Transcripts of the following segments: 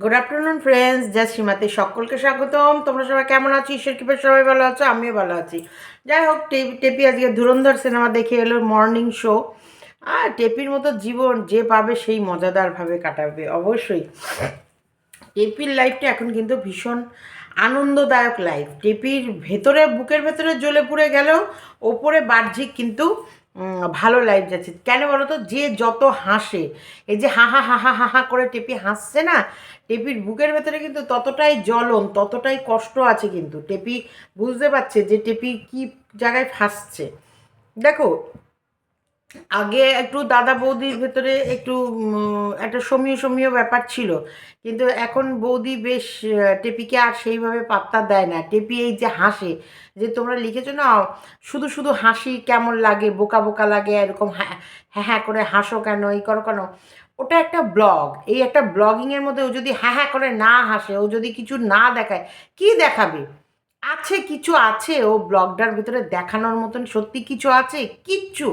Good afternoon friends যা সীমাতে সকলকে স্বাগতম। তোমরা সবাই কেমন আছো? ঈশ্বর কৃপা সবাই ভালো আছো, আমিও ভালো আছি। যাই হোক, টেপি আজকে ধুরন্ধর সিনেমা দেখে এলো মর্নিং শো আর টেপির মতো জীবন যে পাবে, সেই মজাদারভাবে কাটাবে, অবশ্যই। টেপির লাইফটা এখন কিন্তু ভীষণ আনন্দদায়ক লাইফ টেপির ভেতরে, বুকের ভেতরে জ্বলে পুড়ে গেলেও, ওপরে বাহ্যিক কিন্তু ভালো লাইফ যাচ্ছে। কেন বলো তো যে যত হাসে, এই যে হাহা হাহা হাহা করে টেপি হাসছে না, টেপির বুকের ভেতরে কিন্তু ততটাই জ্বলন, ততটাই কষ্ট আছে কিন্তু। টেপি বুঝতে পারছে যে টেপি কি জায়গায় ফাঁসছে। দেখো আগে একটু দাদা বৌদির ভেতরে একটু একটা সমীয় সমীয় ব্যাপার ছিল। কিন্তু এখন বৌদি বেশ টেপিকে আর সেইভাবে পাত্তা দেয় না। টেপি এই যে হাসে, যে তোমরা লিখেছো না, শুধু শুধু হাসি কেমন লাগে, বোকা বোকা লাগে, এরকম হ্যাঁ হ্যাঁ হ্যাঁ করে হাসো কেন, এই করো কেন? ওটা একটা ব্লগ। এই একটা ব্লগিংয়ের মধ্যে ও যদি হ্যাঁ হ্যাঁ করে না হাসে, ও যদি কিছু না দেখায়, কি দেখাবে? আছে, কিছু আছে ও ব্লগটার ভিতরে দেখানোর মতন সত্যি কিছু আছে? কিচ্ছু।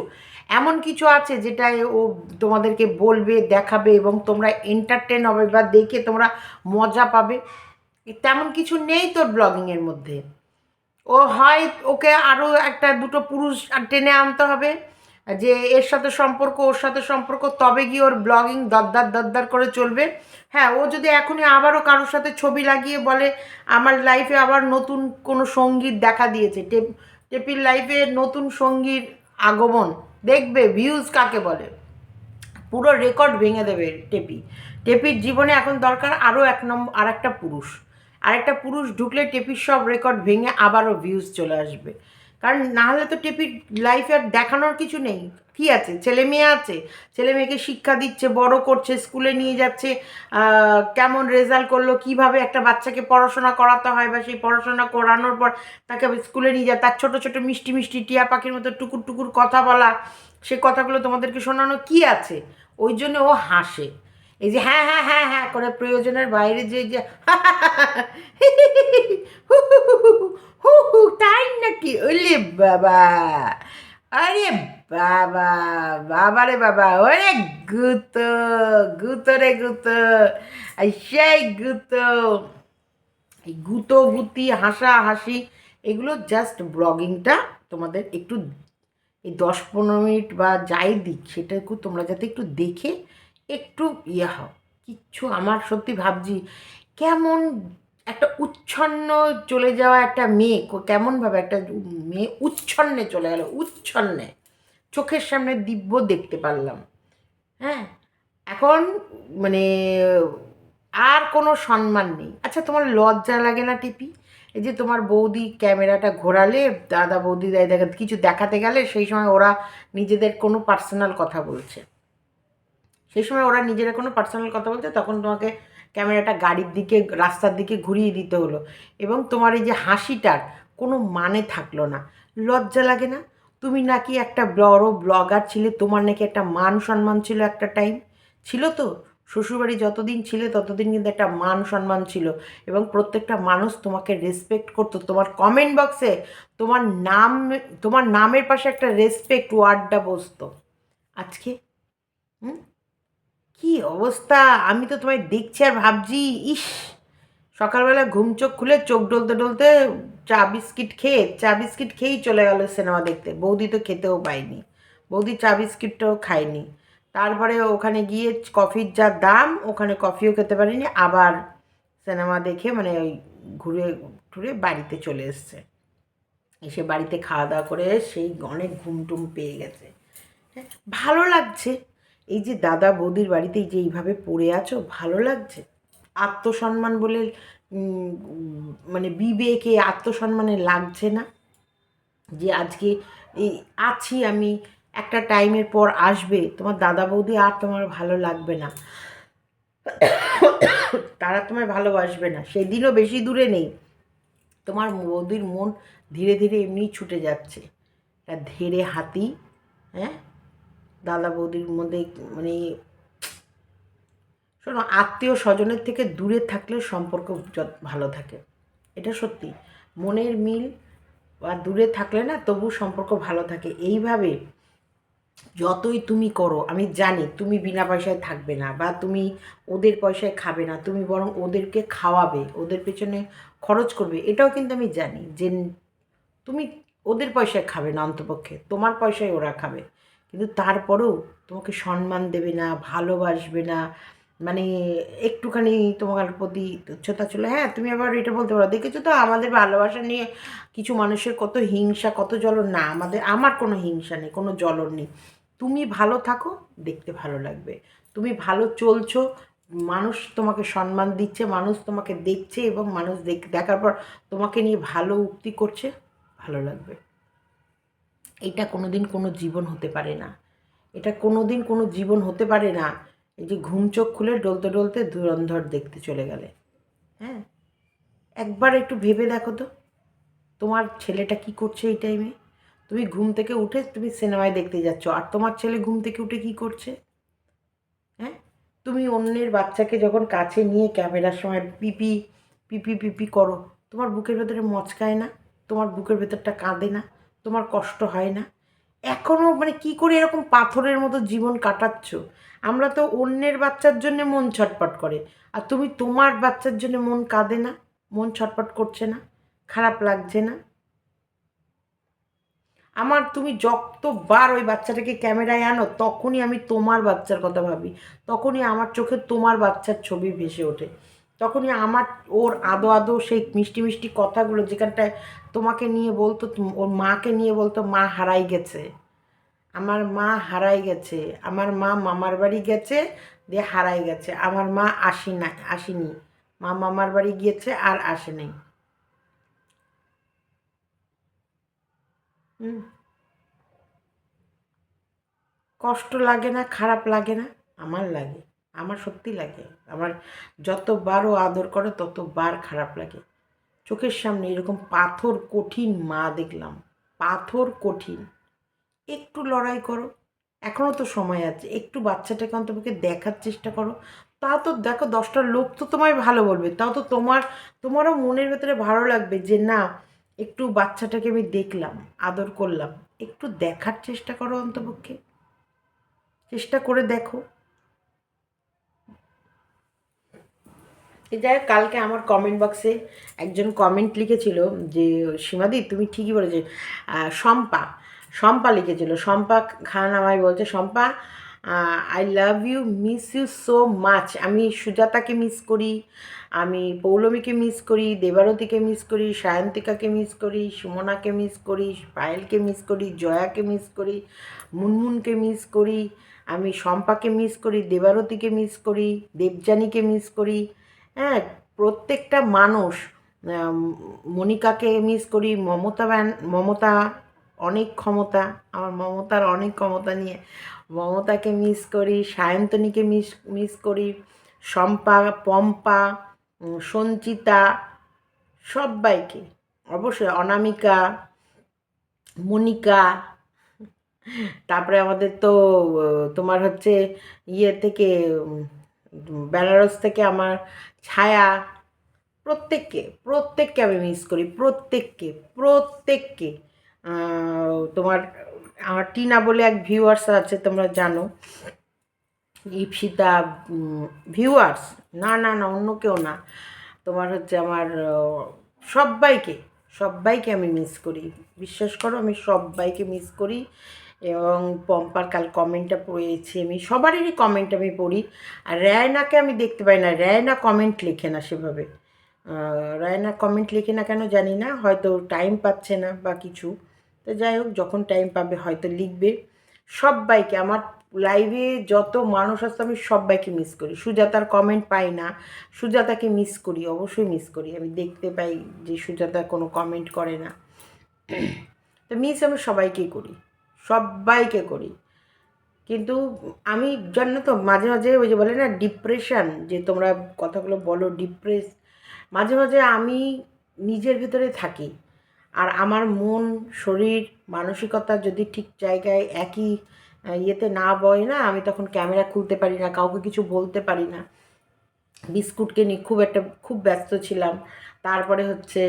এমন কিছু আছে যেটা ও তোমাদেরকে বলবে, দেখাবে এবং তোমরা এন্টারটেন হবে বা দেখে তোমরা মজা পাবে। তেমন কিছু নেই তোর ব্লগিংয়ের মধ্যে। ও হয় ওকে আরও একটা দুটো পুরুষ টেনে আনতে হবে যে এর সাথে সম্পর্ক, ওর সাথে সম্পর্ক, তবে গিয়ে ওর ব্লগিং দরদার দরদার করে চলবে। হ্যাঁ ও যদি এখনই আবারও কারোর সাথে ছবি লাগিয়ে বলে, আমার লাইফে আবার নতুন কোনো সংগীত দেখা দিয়েছে। টেপ টেপির লাইফে নতুন সঙ্গীর আগমন। দেখবে ভিউজ কাকে বলে? পুরো রেকর্ড ভেঙে দেবে টেপি। টেপির জীবনে এখন দরকার আরও এক নম্বর আর একটা পুরুষ। আরেকটা পুরুষ ঢুকলে টেপির সব রেকর্ড ভেঙে আবারও ভিউজ চলে আসবে। কারণ নাহলে তো টেপির লাইফে আর দেখানোর কিছু নেই। কী আছে ছেলে মেয়ে আছে ছেলে মেয়েকে শিক্ষা দিচ্ছে বড় করছে স্কুলে নিয়ে যাচ্ছে কেমন রেজাল্ট করল কীভাবে একটা বাচ্চাকে পড়াশোনা করাতে হয় বা সেই পড়াশোনা করানোর পর তাকে স্কুলে নিয়ে যায় তার ছোট ছোট মিষ্টি মিষ্টি টিয়া পাখির মতো টুকুর টুকুর কথা বলা সে কথাগুলো তোমাদেরকে শোনানো কি আছে ওই জন্য ও হাসে এই যে হ্যাঁ হ্যাঁ হ্যাঁ হ্যাঁ করে প্রয়োজনের বাইরে যে যে হু হু তাই নাকি ওলে বাবা আরে বাবা বাবা রে বাবা, ওরে গুতো গুতো রে গুতো সেই গুতো। এই গুতো গুতি, হাসা হাসি, এগুলো জাস্ট ব্লগিংটা তোমাদের একটু এই দশ পনেরো মিনিট বা যাই দিক, সেটাকে তোমরা যাতে একটু দেখে একটু ইয়ে হও। কিচ্ছু আমার সত্যি ভাবছি, কেমন একটা উচ্ছন্ন চলে যাওয়া একটা মেয়ে, কেমনভাবে একটা মেয়ে উচ্ছন্নে চলে গেল, উচ্ছন্নে। চোখের সামনে দিব্য দেখতে পারলাম। হ্যাঁ? এখন মানে আর কোনো সম্মান নেই। আচ্ছা তোমার লজ্জা লাগে না টিপি? এই যে তোমার বৌদি ক্যামেরাটা ঘোরালে, দাদা বৌদি দাই দেখা, কিছু দেখাতে গেলে সেই সময় ওরা নিজেদের কোনো পার্সোনাল কথা বলছে। সেই সময় ওরা নিজেরা কোনো পার্সোনাল কথা বলছে, তখন তোমাকে ক্যামেরাটা গাড়ির দিকে, রাস্তার দিকে ঘুরিয়ে দিতে হলো। এবং তোমার এই যে হাসিটার কোনো মানে থাকল না। লজ্জা লাগে না? তুমি নাকি একটা বড় ব্লগার ছিলে, তোমার নাকি একটা মান সম্মান ছিল একটা টাইম ছিল তো। শ্বশুরবাড়ি যতদিন ছিলে, ততদিন কিন্তু একটা মান সম্মান ছিল এবং প্রত্যেকটা মানুষ তোমাকে রেসপেক্ট করতো। তোমার কমেন্ট বক্সে তোমার নাম, তোমার নামের পাশে একটা রেসপেক্ট ওয়ার্ডটা বসতো। আজকে? হুম? কি অবস্থা? আমি তো তোমায় দেখছি আর ভাবছি, ইস! সকালবেলা ঘুম চোখ খুলে চোখ ডলতে ডলতে চা বিস্কিট খেয়ে চা বিস্কিট খেয়েই চলে গেল সিনেমা দেখতে। বৌদি তো খেতেও পায়নি। বৌদি চা বিস্কিটটাও খায়নি। তারপরে ওখানে গিয়ে কফির যা দাম ওখানে কফিও খেতে পারিনি। আবার সিনেমা দেখে মানে ওই ঘুরে ঘুরে বাড়িতে চলে এসছে। এসে বাড়িতে খাওয়া দাওয়া করে সেই অনেক ঘুম টুম পেয়ে গেছে। হ্যাঁ, ভালো লাগছে। এই যে দাদা বৌদির বাড়িতে যে এইভাবে পড়ে আছো ভালো লাগছে। আত্মসম্মান বলে মানে বিবেকে আত্মসম্মানে লাগছে না যে আজকে এই আছি আমি, একটা টাইমের পর আসবে, তোমার দাদা বৌদি আর তোমার ভালো লাগবে না। তারা তোমায় ভালোবাসবে না, সেদিনও বেশি দূরে নেই। তোমার বৌদির মন ধীরে ধীরে এমনি ছুটে যাচ্ছে। ধীরে হাতি হ্যাঁ? দাদা বৌদির মধ্যে মানে শোনো, আত্মীয় স্বজনের থেকে দূরে থাকলে সম্পর্ক ভালো থাকে। এটা সত্যি। মনের মিল বা দূরে থাকলে না তবু সম্পর্ক ভালো থাকে। এইভাবে যতই তুমি করো, আমি জানি তুমি বিনা পয়সায় থাকবে না বা তুমি ওদের পয়সায় খাবে না, তুমি বরং ওদেরকে খাওয়াবে, ওদের পেছনে খরচ করবে, এটাও কিন্তু আমি জানি যে তুমি ওদের পয়সায় খাবে না অন্তপক্ষে, তোমার পয়সায় ওরা খাবে। কিন্তু তারপরেও তোমাকে সম্মান দেবে না, ভালোবাসবে না মানে একটুখানি তোমার প্রতি তুচ্ছতা ছিল। হ্যাঁ তুমি আবার এটা বলতে পারো। দেখেছ তো, আমাদের ভালোবাসা নিয়ে কিছু মানুষের কত হিংসা, কত জ্বলন? না, আমাদের, আমার কোনো হিংসা নেই, কোনো জ্বলন নেই। তুমি ভালো থাকো, দেখতে ভালো লাগবে। তুমি ভালো চলছো, মানুষ তোমাকে সম্মান দিচ্ছে, মানুষ তোমাকে দেখছে এবং মানুষ দেখ, দেখার পর তোমাকে নিয়ে ভালো উক্তি করছে, ভালো লাগবে। এটা কোনো দিন কোনো জীবন হতে পারে না। এটা কোনো দিন কোনো জীবন হতে পারে না। এই যে ঘুম চোখ খুলে ডলতে ডলতে ধুরন্ধর দেখতে চলে গেলে। হ্যাঁ? একবার একটু ভেবে দেখো তো, তোমার ছেলেটা কি করছে এই টাইমে তুমি ঘুম থেকে উঠে তুমি সিনেমায় দেখতে যাচ্ছ, আর তোমার ছেলে ঘুম থেকে উঠে কি করছে? হ্যাঁ? তুমি অন্যের বাচ্চাকে যখন কাছে নিয়ে ক্যামেরার সময় পিপি পিপি পিপি করো, তোমার বুকের ভেতরে মচকায় না, তোমার বুকের ভেতরটা কাঁদে না, তোমার কষ্ট হয় না এখনও মানে কি করে এরকম পাথরের মতো জীবন কাটাচ্ছ? আমরা তো অন্যের বাচ্চার জন্য মন ছটপট করে। আর তুমি তোমার বাচ্চার জন্য মন কাঁদে না, মন ছটপট করছে না, খারাপ লাগছে না? আমার তুমি যতবার ওই বাচ্চাটাকে ক্যামেরায় আনো, তখনই আমি তোমার বাচ্চার কথা ভাবি। তখনই আমার চোখে তোমার বাচ্চার ছবি ভেসে ওঠে। তখনই আমার, ওর আদো আদো সেই মিষ্টি মিষ্টি কথাগুলো যেখানটায় তোমাকে নিয়ে বলতো ওর মাকে নিয়ে বলতো, মা হারাই গেছে। আমার মা হারাই গেছে, আমার মা মামার বাড়ি গেছে দিয়ে হারাই গেছে। আমার মা আসি না, আসেনি। মা মামার বাড়ি গিয়েছে আর আসে নাই। কষ্ট লাগে না, খারাপ লাগে না, আমার লাগে। আমার সত্যি লাগে। আমার যতবারও আদর করে, ততবার খারাপ লাগে। চোখের সামনে এরকম পাথর কঠিন মা দেখলাম। পাথর কঠিন। একটু লড়াই করো। এখনও তো সময় আছে। একটু বাচ্চাটাকে অন্তপক্ষে দেখার চেষ্টা করো। তা তো দেখো, দশটা লোক তো তোমায় ভালো বলবে। তাও তো তোমার, তোমারও মনের ভেতরে ভালো লাগবে যে, না, একটু বাচ্চাটাকে আমি দেখলাম, আদর করলাম। একটু দেখার চেষ্টা করো অন্তপক্ষে। চেষ্টা করে দেখো। যাই কালকে আমার কমেন্ট বক্সে একজন কমেন্ট লিখেছিল যে সীমাদি তুমি ঠিকই বলেছ শম্পা শম্পা লিখেছিল শম্পা খান আমায় বলছে Shampa I love you miss you so much আমি সুজাতাকে মিস করি আমি পৌলমীকে মিস করি দেবারতীকে মিস করি সায়ন্তিকাকে মিস করি সুমনাকে মিস করি পায়েলকে মিস করি জয়াকে মিস করি মুনমুনকে মিস করি আমি শম্পাকে মিস করি দেবারতীকে মিস করি দেবযানীকে মিস করি হ্যাঁ প্রত্যেকটা মানুষ মনিকাকে মিস করি, মমতা ব্যান, মমতা অনেক ক্ষমতা, আমার মমতার অনেক ক্ষমতা নিয়ে। মমতাকে মিস করি, সায়ন্তনীকে মিস মিস করি, শম্পা, পম্পা সঞ্চিতা সবাইকে অবশ্যই অনামিকা, মনিকা, তারপরে আমাদের তো তোমার হচ্ছে ইয়ে থেকে বেনারস থেকে আমার ছায়া প্রত্যেককে প্রত্যেককে আমি মিস করি, প্রত্যেককে প্রত্যেককে। তোমার, আমার টিনা বলে এক ভিউয়ার্স আছে, তোমরা জানো। ইপসিতা ভিউয়ার্স না না না, অন্য কেউ না। তোমার হচ্ছে আমার সবাইকে সবাইকে আমি মিস করি। বিশ্বাস করো, আমি সবাইকে মিস করি। এবং পম্পার কাল কমেন্টটা পড়েছি আমি সবারই কমেন্ট আমি পড়ি। আর রায়নাকে আমি দেখতে পাই না, রায়না কমেন্ট লেখে না সেভাবে। রায়না কমেন্ট লেখে না কেন জানি না, হয়তো টাইম পাচ্ছে না বা কিছু। তো যাই হোক, যখন টাইম পাবে হয়তো লিখবে। সবাইকে আমার লাইভে যত মানুষ আসতো, আমি সবাইকে মিস করি। সুজাতার কমেন্ট পাই না, সুজাতাকে মিস করি, অবশ্যই মিস করি। আমি দেখতে পাই যে সুজাতা কোনো কমেন্ট করে না। তো মিস আমি সবাইকেই করি। সবাইকে করি। কিন্তু আমি জানো তো, মাঝে মাঝে ওই যে বলে না ডিপ্রেশান যে তোমরা কথাগুলো বলো ডিপ্রেস মাঝে মাঝে আমি নিজের ভিতরে থাকি। আর আমার মন, শরীর, মানসিকতা যদি ঠিক জায়গায় একই ইয়েতে না বয় না, আমি তখন ক্যামেরা খুলতে পারি না, কাউকে কিছু বলতে পারি না। বিস্কুটকে নিয়ে খুব একটা, খুব ব্যস্ত ছিলাম। তারপরে হচ্ছে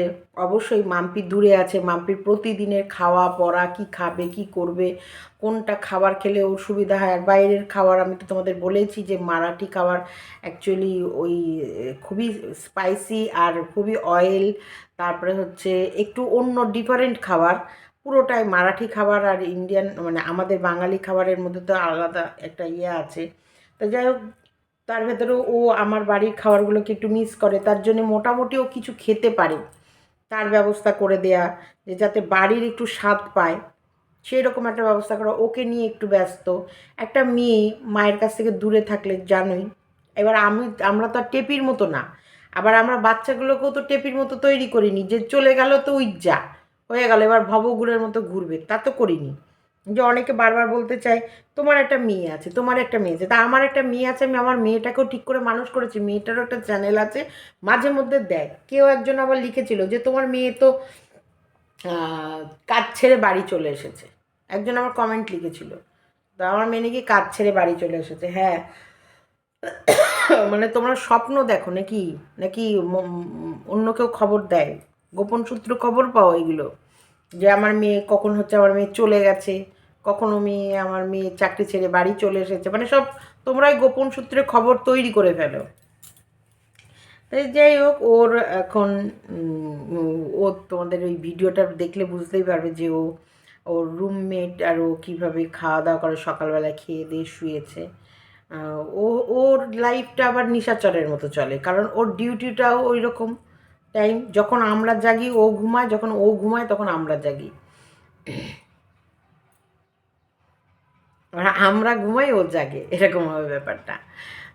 অবশ্যই মাম্পি দূরে আছে, মাম্পির প্রতিদিনের খাওয়া, পড়া, কি খাবে, কি করবে, কোনটা খাবার খেলে ওর সুবিধা হয়। আর বাইরের খাবার আমি তো তোমাদের বলেছি যে মারাঠি খাবার অ্যাকচুয়ালি ওই খুবই স্পাইসি আর খুবই অয়েল তারপরে হচ্ছে একটু অন্য ডিফারেন্ট খাবার। পুরোটাই মারাঠি খাবার আর ইন্ডিয়ান মানে আমাদের বাঙালি খাবারের মধ্যে তো আলাদা একটা ইয়ে আছে। তো যাই হোক তার ভেতরেও ও আমার বাড়ির খাবারগুলোকে একটু মিস করে, তার জন্য মোটামুটি ও কিছু খেতে পারে। তার ব্যবস্থা করে দেয়া, যে যাতে বাড়ির একটু স্বাদ পায় সেই রকম একটা ব্যবস্থা করা। ওকে নিয়ে একটু ব্যস্ত। একটা মেয়ে মায়ের কাছ থেকে দূরে থাকলে জানোই। এবার আমি, আমরা তো আর টেপির মতো না। আবার আমরা বাচ্চাগুলোকেও তো টেপির মতো তৈরি করিনি। যে চলে গেল তো যা হয়ে গেল, এবার ভবগুড়ের মতো ঘুরবে। তা তো করিনি। যে অনেকে বারবার বলতে চায়, তোমার একটা মেয়ে আছে, তোমার একটা মেয়ে আছে। তা আমার একটা মেয়ে আছে, আমি আমার মেয়েটাকেও ঠিক করে মানুষ করেছি, মেয়েটারও একটা চ্যানেল আছে। মাঝে মধ্যে দেয় কেউ একজন আবার লিখেছিল যে, তোমার মেয়ে তো কাজ ছেড়ে বাড়ি চলে এসেছে। একজন আমার কমেন্ট লিখেছিল, তো আমার মেয়ে নাকি কাজ ছেড়ে বাড়ি চলে এসেছে? হ্যাঁ। মানে তোমরা স্বপ্ন দেখো নাকি? নাকি অন্য কেউ খবর দেয়? গোপন সূত্র খবর পাও এগুলো? যে আমার মেয়ে কখন হচ্ছে আমার মেয়ে চলে গেছে, কখনো মেয়ে আমার মেয়ে চাকরি ছেড়ে বাড়ি চলে এসেছে মানে সব তোমরাই গোপন সূত্রে খবর তৈরি করে ফেলো। তাই যাই হোক, ওর এখন ও তোমাদের ওই ভিডিওটা দেখলে বুঝতেই পারবে যে ও, ওর রুমমেট আর ও কীভাবে খাওয়া দাওয়া করে, সকালবেলা খেয়ে দিয়ে শুয়েছে। ও, ওর লাইফটা আবার নিশাচরের মতো চলে, কারণ ওর ডিউটিটাও ওই রকম টাইম যখন আমরা জাগি, ও ঘুমায়, যখন ও ঘুমায়, তখন আমরা জাগি। আর আমরা ঘুমাই, ও জাগে, এরকম হবে ব্যাপারটা।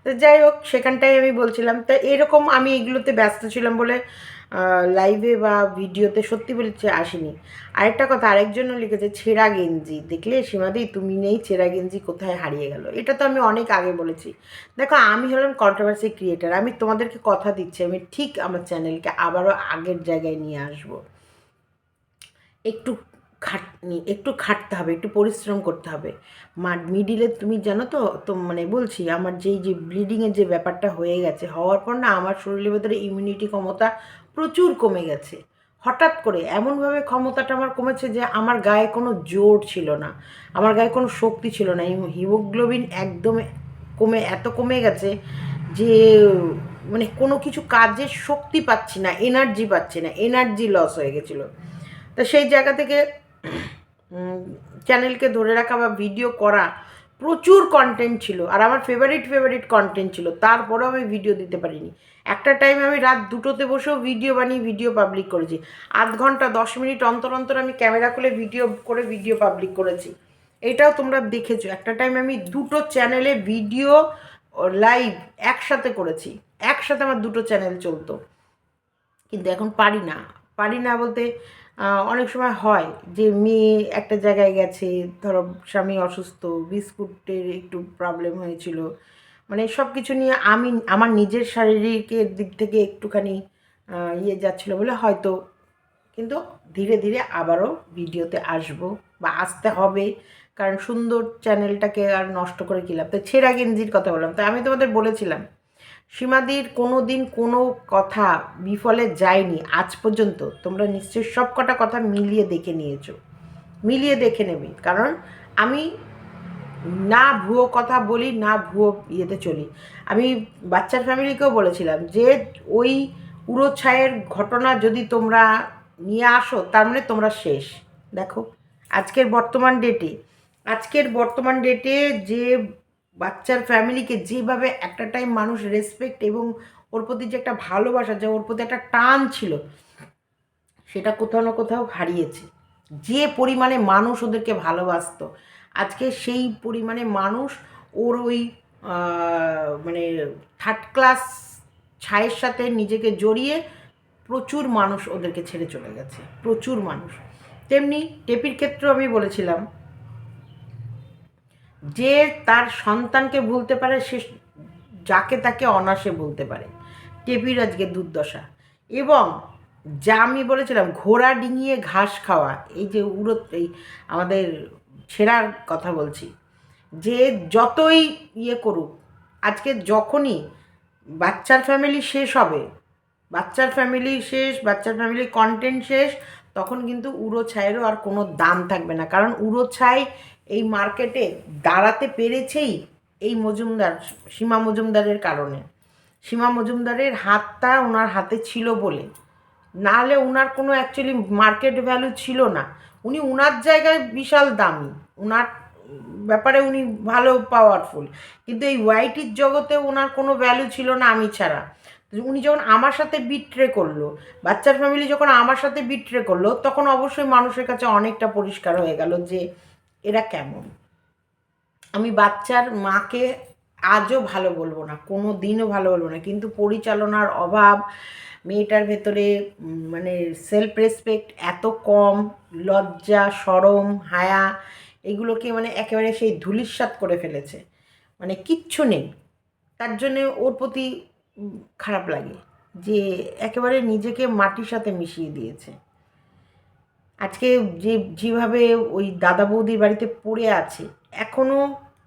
তো যাই হোক সেখানটাই আমি বলছিলাম, তা এরকম আমি এগুলোতে ব্যস্ত ছিলাম বলে লাইভে বা ভিডিওতে সত্যি বলেছে আসিনি। আরেকটা কথা, আরেকজনও লিখেছে, ছেঁড়া গেঞ্জি। দেখলে সীমাদি, তুমি নেই, ছেঁড়া গেঞ্জি কোথায় হারিয়ে গেল? এটা তো আমি অনেক আগে বলেছি। দেখো, আমি হলাম কন্ট্রোভার্সি ক্রিয়েটার আমি তোমাদেরকে কথা দিচ্ছি, আমি ঠিক আমার চ্যানেলকে আবারও আগের জায়গায় নিয়ে আসব। একটু খাটনি, একটু খাটতে হবে, একটু পরিশ্রম করতে হবে। মা মিডিলে তুমি জানো তো তো মানে বলছি, আমার যেই যে ব্লিডিংয়ের যে ব্যাপারটা হয়ে গেছে, হওয়ার পর না আমার শরীরের ভেতরে ইমিউনিটি ক্ষমতা প্রচুর কমে গেছে। হঠাৎ করে এমনভাবে ক্ষমতাটা আমার কমেছে যে আমার গায়ে কোনো জোর ছিল না। আমার গায়ে কোনো শক্তি ছিল না। হিমোগ্লোবিন একদম কমে, এত কমে গেছে যে মানে কোনো কিছু কাজের শক্তি পাচ্ছি না এনার্জি পাচ্ছি না এনার্জি লস হয়ে গেছিল। তা সেই জায়গা থেকে চ্যানেলকে ধরে রাখা বা ভিডিও করা প্রচুর কন্টেন্ট ছিল, আর আমার ফেভারিট ফেভারিট কন্টেন্ট ছিল, তারপরেও আমি ভিডিও দিতে পারিনি। একটা টাইম আমি রাত দুটোতে বসেও ভিডিও বানিয়ে ভিডিও পাবলিক করেছি। আধ ঘণ্টা, দশ মিনিট অন্তর অন্তর আমি ক্যামেরা খুলে ভিডিও করে ভিডিও পাবলিক করেছি। এটাও তোমরা দেখেছ, একটা টাইম আমি দুটো চ্যানেলে ভিডিও লাইভ একসাথে করেছি, একসাথে আমার দুটো চ্যানেল চলতো। কিন্তু এখন পারি না পারি না বলতে অনেক সময় হয় যে মেয়ে একটা জায়গায় গেছে, ধরো স্বামী অসুস্থ, বিস্কুটের একটু প্রবলেম হয়েছিল। মানে সব কিছু নিয়ে আমি, আমার নিজের শারীরিকের দিক থেকে একটুখানি ইয়ে যাচ্ছিল বলে হয়তো, কিন্তু ধীরে ধীরে আবারও ভিডিওতে আসব বা আসতে হবে, কারণ সুন্দর চ্যানেলটাকে আর নষ্ট করে কিলাম তো ছেঁড়া গেঞ্জির কথা বললাম। তো আমি তোমাদের বলেছিলাম সীমাদির কোনো দিন কোনো কথা বিফলে যায়নি। আজ পর্যন্ত তোমরা নিশ্চয়ই সব কটা কথা মিলিয়ে দেখে নিয়েছো। মিলিয়ে দেখে নেবে। কারণ আমি না ভুয়ো কথা বলি, না ভুয়ো ইয়েতে চলি। আমি বাচ্চার ফ্যামিলিকেও বলেছিলাম যে ওই উড়ো ছায়ের ঘটনা যদি তোমরা নিয়ে আসো, তার মানে তোমরা শেষ। দেখো, আজকের বর্তমান ডেটে আজকের বর্তমান ডেটে যে বাচ্চার ফ্যামিলিকে যেভাবে একটা টাইম মানুষ রেসপেক্ট এবং ওর প্রতি যে একটা ভালোবাসা, যে ওর প্রতি একটা টান ছিল, সেটা কোথাও না কোথাও হারিয়েছে। যে পরিমাণে মানুষ ওদেরকে ভালোবাসতো, আজকে সেই পরিমাণে মানুষ ওর ওই মানে থার্ড ক্লাস ছায়ের সাথে নিজেকে জড়িয়ে প্রচুর মানুষ ওদেরকে ছেড়ে চলে গেছে, প্রচুর মানুষ। তেমনি টেপির ক্ষেত্রেও আমি বলেছিলাম যে তার সন্তানকে ভুলতে পারে, সে যাকে তাকে অনাসে বলতে পারে। টেপির আজকে দুর্দশা। এবং যা আমি বলেছিলাম, ঘোড়া ডিঙিয়ে ঘাস খাওয়া, এই যে উড়ো এই আমাদের ছেঁড়ার কথা বলছি, যে যতই ইয়ে করুক, আজকে যখনই বাচ্চার ফ্যামিলি শেষ হবে, বাচ্চার ফ্যামিলি শেষ, বাচ্চার ফ্যামিলি কন্টেন্ট শেষ তখন কিন্তু উড়ো ছাইয়েরও আর কোনো দাম থাকবে না। কারণ উড়ো ছাই এই মার্কেটে দাঁড়াতে পেরেছেই এই মজুমদার, সীমা মজুমদারের কারণে। সীমা মজুমদারের হাতটা ওনার হাতে ছিল বলে। নাহলে ওনার কোনো অ্যাকচুয়ালি মার্কেট ভ্যালু ছিল না। উনি ওনার জায়গায় বিশাল দামি। ওনার ব্যাপারে উনি ভালো পাওয়ারফুল কিন্তু এই ওয়াইটির জগতে ওনার কোনো ভ্যালু ছিল না আমি ছাড়া। উনি যখন আমার সাথে বিট্রে করল, বাচ্চার ফ্যামিলি যখন আমার সাথে বিট্রে করল, তখন অবশ্যই মানুষের কাছে অনেকটা পরিষ্কার হয়ে গেল যে এরা কেমন। আমি বাচ্চার মাকে আজও ভালো বলব না কোনো দিনও ভালো বলব না, কিন্তু পরিচালনার অভাব, মেয়েটার ভেতরে মানে সেলফ রেসপেক্ট এত কম, লজ্জা, সরম, হায়া, এগুলোকে মানে একেবারে সেই ধুলিস্বাত করে ফেলেছে। মানে কিচ্ছু নেই। তার জন্যে ওর প্রতি খারাপ লাগে যে একেবারে নিজেকে মাটির সাথে মিশিয়ে দিয়েছে। আজকে যে, যেভাবে ওই দাদা বৌদির বাড়িতে পড়ে আছে এখনও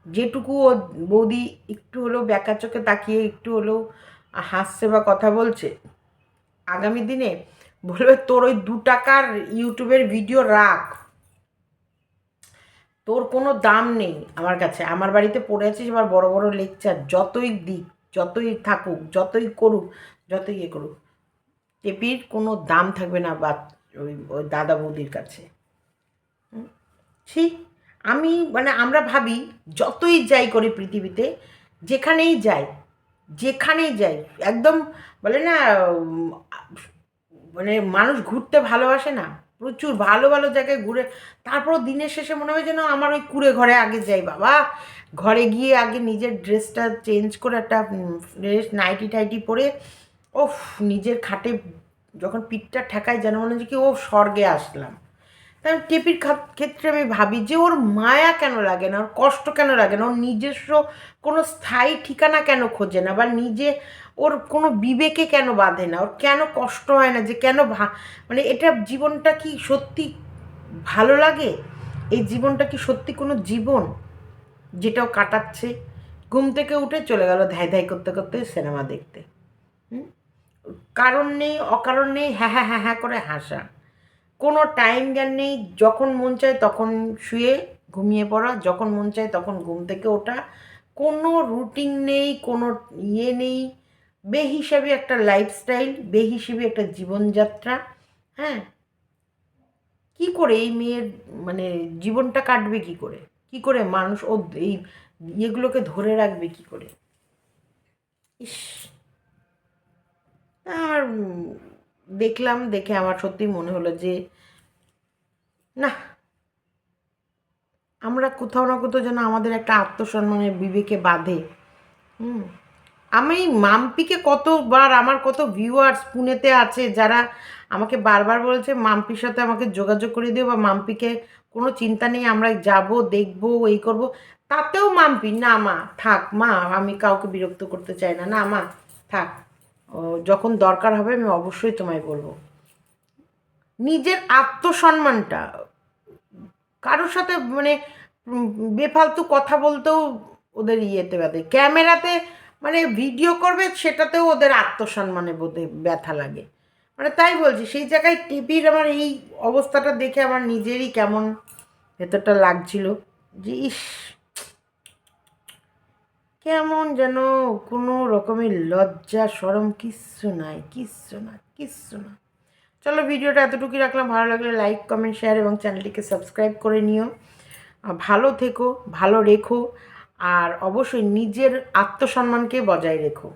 যেটুকু ও বৌদি একটু হলেও ব্যাকা চোখে তাকিয়ে একটু হলেও হাসছে বা কথা বলছে, আগামী দিনে বলবে, তোর ওই দু টাকার ইউটিউবের ভিডিও রাখ। তোর কোনো দাম নেই আমার কাছে। আমার বাড়িতে পড়ে আছিস, এবার বড় বড় লেকচার, যতই দিক যতই থাকুক, যতই করুক, যতই ইয়ে করুক, টেপির কোনো দাম থাকবে না বা ওই ওই দাদা বৌদির কাছে? ছি, আমি মানে আমরা ভাবি যতই যাই করি পৃথিবীতে, যেখানেই যাই যেখানেই যাই, একদম বলে না মানে মানুষ ঘুরতে ভালোবাসে না প্রচুর ভালো ভালো জায়গায় ঘুরে তারপর দিনের শেষে মনে হয় যেন আমার ওই কুড়ে ঘরে আগে যাই, বাবা। ঘরে গিয়ে আগে নিজের ড্রেসটা চেঞ্জ করে একটা ড্রেস নাইটি টাইটি পরে, ওফ, নিজের খাটে যখন পিঠটা ঠেকায় যেন মনে হচ্ছে কি ও স্বর্গে আসলাম। তাই টেপির ক্ষেত্রে আমি ভাবি যে ওর মায়া কেন লাগে না, ওর কষ্ট কেন লাগে না, ওর নিজস্ব কোনো স্থায়ী ঠিকানা কেন খোঁজে না, বা নিজে ওর কোনো বিবেকে কেন বাঁধে না? ওর কেন কষ্ট হয় না যে কেন মানে এটা জীবনটা কি সত্যি ভালো লাগে? এই জীবনটা কি সত্যি কোনো জীবন? যেটাও কাটাচ্ছে। ঘুম থেকে উঠে চলে গেল ধাই ধাই করতে করতে সিনেমা দেখতে। কারণ নেই, অকারণ নেই হ্যাঁ হ্যাঁ হ্যাঁ হ্যাঁ করে হাসা। কোনো টাইম জ্ঞান নেই, যখন মন চায় তখন শুয়ে ঘুমিয়ে পড়া, যখন মন চায় তখন ঘুম থেকে ওঠা। কোনো রুটিন নেই, কোনো ইয়ে নেই বেহিসাবি একটা লাইফস্টাইল বেহিসাবি একটা জীবনযাত্রা হ্যাঁ? কি করে এই মেয়ের মানে জীবনটা কাটবে কি করে? কি করে মানুষ ও এই ইয়েগুলোকে ধরে রাখবে কি করে? ইস। আর দেখলাম, দেখে আমার সত্যি মনে হলো যে, না। আমরা কোথাও না কোথাও যেন আমাদের একটা আত্মসম্মানের বিবেকে বাঁধে। হুম। আমি মাম্পিকে কতবার, আমার কত ভিউয়ার্স পুনেতে আছে, যারা আমাকে বারবার বলছে, মাম্পির সাথে আমাকে যোগাযোগ করে দিও বা মাম্পিকে কোনো চিন্তা নেই, আমরা যাব, দেখব, এই করব। তাতেও মাম্পি, না মা, থাক, মা, আমি কাউকে বিরক্ত করতে চাই না। না মা, থাক যখন দরকার হবে, আমি অবশ্যই তোমায় বলব। নিজের আত্মসম্মানটা, কারোর সাথে মানে বেফালতু কথা বলতেও ওদের ইয়েতে বাদে ক্যামেরাতে মানে ভিডিও করবে সেটাতেও ওদের আত্মসম্মানে বোধে ব্যথা লাগে। মানে তাই বলছি, সেই জায়গায় টিভির আমার এই অবস্থাটা দেখে আমার নিজেরই কেমন ভেতরটা লাগছিল যে ইস, কেমন যেন কোনো রকমের লজ্জা, সরম, কিচ্ছু নাই, কিচ্ছু না কিচ্ছু না। চলো ভিডিওটা এতটুকুই রাখলাম, ভালো লাগলে লাইক কমেন্ট শেয়ার এবং চ্যানেলটিকে সাবস্ক্রাইব করে নিও। ভালো থেকো, ভালো রেখো। আর অবশ্যই নিজের আত্মসম্মানকে বজায় রেখো।